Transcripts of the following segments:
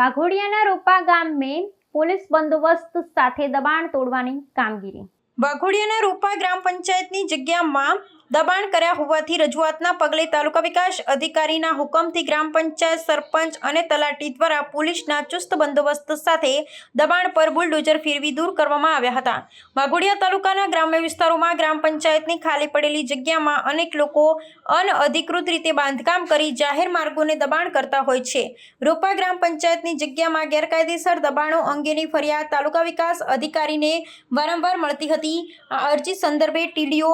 વાઘોડિયાના રોપા ગામે પોલીસ બંદોબસ્ત સાથે દબાણ તોડવાની કામગીરી. વાઘોડિયાના રૂપા ગ્રામ પંચાયતની જગ્યામાં દબાણ કર્યા હોવાથી રજૂઆતના પગલે તાલુકા વિકાસ અધિકારીના હુકમથી ગ્રામ પંચાયત સરપંચ અને તલાટી દ્વારા પોલીસના ચુસ્ત બંદોબસ્ત સાથે દબાણ પર બુલડોઝર ફેરવી દૂર કરવામાં આવ્યા હતા. વાઘોડિયા તાલુકાના ગ્રામ્ય વિસ્તારોમાં ગ્રામ પંચાયતની ખાલી પડેલી જગ્યામાં અનેક લોકો અનઅધિકૃત રીતે બાંધકામ કરી જાહેર માર્ગોને દબાણ કરતા હોય છે. રોપા ગ્રામ પંચાયતની જગ્યામાં ગેરકાયદેસર દબાણો અંગેની ફરિયાદ તાલુકા વિકાસ અધિકારીને વારંવાર મળતી હતી. આ અરજી સંદર્ભે ટીડીઓ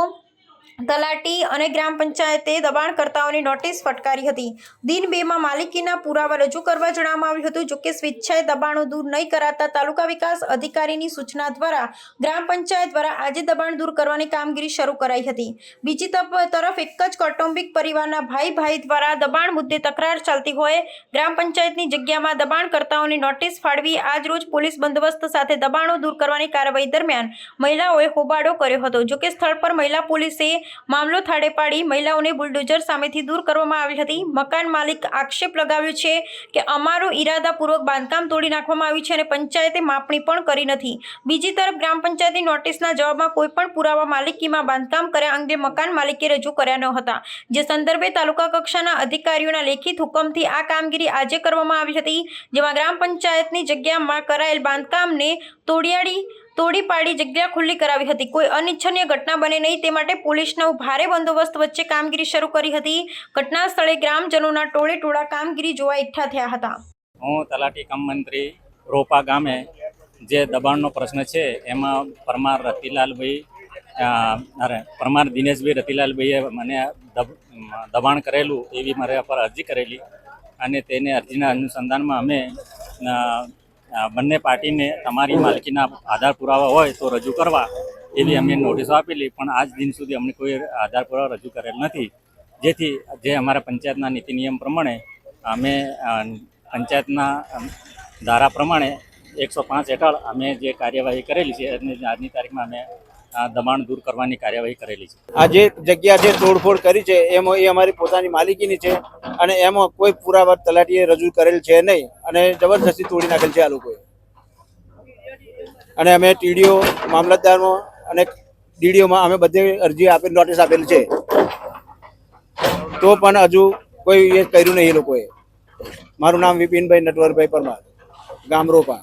તલાટી અને ગ્રામ પંચાયતે દબાણકર્તાઓની નોટિસ ફટકારી હતી. દિન બેમાં માલિકીના પુરાવા રજૂ કરવા જણાવવામાં આવ્યું હતું. જોકે સ્વેચ્છાએ દબાણો દૂર નહીં કરાતા તાલુકા વિકાસ અધિકારીની સૂચના દ્વારા ગ્રામ પંચાયત દ્વારા આજે દબાણ દૂર કરવાની કામગીરી શરૂ કરાઈ હતી. બીજી તરફ એક જ કૌટુંબિક પરિવારના ભાઈ ભાઈ દ્વારા દબાણ મુદ્દે તકરાર ચાલતી હોય ગ્રામ પંચાયતની જગ્યામાં દબાણકર્તાઓની નોટિસ ફાળવી આજરોજ પોલીસ બંદોબસ્ત સાથે દબાણો દૂર કરવાની કાર્યવાહી દરમિયાન મહિલાઓએ હોબાળો કર્યો હતો. જોકે સ્થળ પર મહિલા પોલીસે મામલો થાળે પાડી મહિલાઓને બુલડોઝર સામેથી દૂર કરવામાં આવી હતી. મકાન માલિક આક્ષેપ લગાવ્યો છે કે અમારું ઈરાદાપૂર્વક બાંધકામ તોડી નાખવામાં આવ્યું છે અને પંચાયતે માપણી પણ કરી નથી. બીજી તરફ ગ્રામ પંચાયતની નોટિસના જવાબમાં કોઈ પણ પુરાવા માલિકીમાં બાંધકામ કર્યા અંગે મકાન માલિકે રજૂ કર્યા ન હતા. જે સંદર્ભે તાલુકા કક્ષાના અધિકારીઓના લેખિત હુકમથી આ કામગીરી આજે કરવામાં આવી હતી, જેમાં ગ્રામ પંચાયતની જગ્યામાં કરાયેલ બાંધકામને તોડિયાડી તોડી પાડી જગ્યા ખુલ્લી કરાવી હતી. કોઈ અનિચ્છનીય ઘટના બને નહીં તે માટે પોલીસનો ભારે બંદોબસ્ત વચ્ચે કામગીરી શરૂ કરી હતી. ઘટના સ્થળે ગ્રામજનોના ટોળે ટોળા કામગીરી જોવા એકઠા થયા હતા. હું તલાટી કમ મંત્રી રોપા ગામે જે દબાણનો પ્રશ્ન છે, એમાં પરમાર રતિલાલભાઈ અરે, પરમાર દિનેશભાઈ રતિલાલભાઈએ મને દબ- દબાણ કરેલું એવી મારે પર અરજી કરેલી. અને તેને અરજીના અનુસંધાનમાં અમે બંને પાર્ટીને તમારી માલકીના આધાર પુરાવા હોય તો રજૂ કરવા એવી અમે નોટિસો આપેલી, પણ આજ દિન સુધી અમને કોઈ આધાર પુરાવા રજૂ કરેલ નથી. જેથી જે અમારા પંચાયતના નીતિ નિયમ પ્રમાણે અમે પંચાયતના ધારા પ્રમાણે એકસો પાંચ હેઠળ અમે જે કાર્યવાહી કરેલી છે આજની તારીખમાં અમે અ, દબાણ દૂર કરવાની કાર્યવાહી કરેલી છે. આ જે જગ્યા છે તોડફોડ કરી છે એમાં એ અમારી પોતાની માલિકીની છે અને એમાં કોઈ પુરાવા તલાટીએ રજૂ કરેલ છે નહીં અને જબરદસ્તી તોડી નાખેલ છે આ લોકોએ. અને અમે ટીડીઓ મામલતદારમાં અને ડીડીઓમાં અમે બધે અરજી આપી નોટિસ આપેલી છે. તો પણ હજુ કોઈ એ કર્યું નહીં એ લોકોએ. મારું નામ વિપિનભાઈ નટવરભાઈ પરમાર ગામ રોપા